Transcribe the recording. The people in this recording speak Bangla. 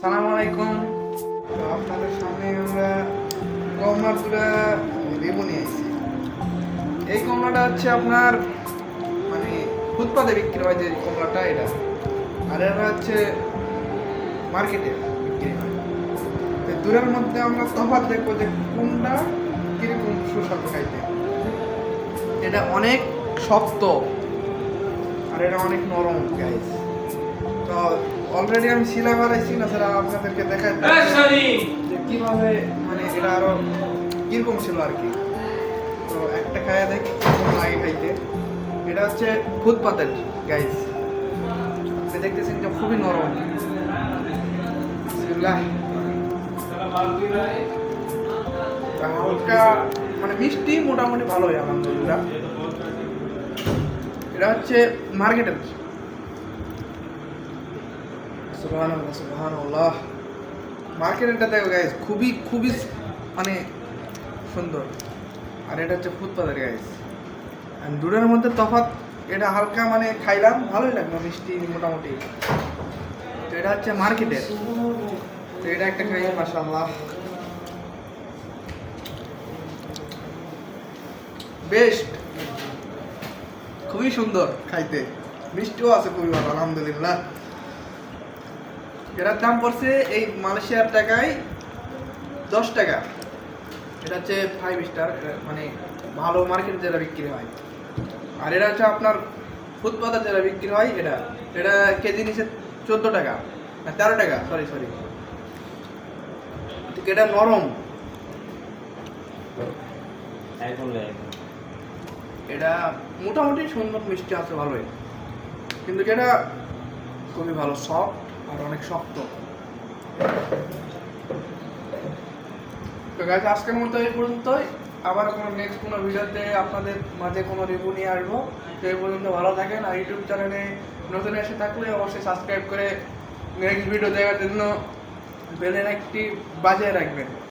সালাম আলাইকুম। তো আপনাদের সামনে আমরা কমলাপুরা লেবু নিয়ে এসেছি। এই কমলাটা হচ্ছে আপনার মানে ফুটপাতে বিক্রি হয় যে কমলাটা এটা। আর এটা হচ্ছে মার্কেটে বিক্রি হয়। দূরের মধ্যে আমরা তফাৎ দেখব যে কোনটা কীরকম সুস্বাদু খাইতে। এটা অনেক শক্ত আর এটা অনেক নরম গাইস তো অলরেডি আমি শিলা বানাইছি না স্যার আপনাদেরকে দেখাই যে কীভাবে মানে এটা আরও কীরকম ছিল আর কি। তো একটা খায়া দেখি লাগে খাইতে। এটা হচ্ছে ফুটপাতের গাইস আপনি দেখতেছেন যে খুবই নরম। হালকা মানে মিষ্টি মোটামুটি ভালো ভালোই আলহামদুলিল্লাহ। এটা হচ্ছে মার্কেটের। সুবহানাল্লাহ সুবহানাল্লাহ। মার্কেটটা দেখো গাইস খুবই খুবই মানে সুন্দর। আর এটা হচ্ছে ফুটপাতের গাইস আর দূরের মধ্যে তফাৎ, এটা হালকা মানে খাইলাম, ভালোই লাগল, মিষ্টি মোটামুটি। তো এটা হচ্ছে মার্কেটের। তো এটা একটা খাই, মাশাআল্লাহ। বেস্ট। খুবই সুন্দর খাইতে। মিষ্টিও আছে খুবই ভালো, আলহামদুলিল্লাহ। এটার দাম পড়ছে এই মালয়েশিয়ার টাকায় দশ টাকা। এটা হচ্ছে ফাইভ স্টার মানে ভালো মার্কেট যেটা বিক্রি হয়। আর এটা হচ্ছে আপনার ফুটপাতে যেটা বিক্রি হয় এটা। এটা কেজি নিচে চোদ্দ টাকা তেরো টাকা সরি সরি এটা নরম। এটা মোটামুটি সুন্দর মিষ্টি আছে ভালোই। কিন্তু এটা খুবই ভালো সফট আর অনেক শক্ত। তো গাছ আজকের মতো এই পর্যন্তই। আবার কোনো নেক্সট কোনো ভিডিওতে আপনাদের মাঝে কোনো রিভিউ নিয়ে আসব। তো এই পর্যন্ত ভালো থাকেন আর ইউটিউব চ্যানেলে নতুন এসে থাকলে অবশ্যই সাবস্ক্রাইব করে নেক্সট ভিডিও দেখার জন্য বেলের একটি বাজিয়ে রাখবেন।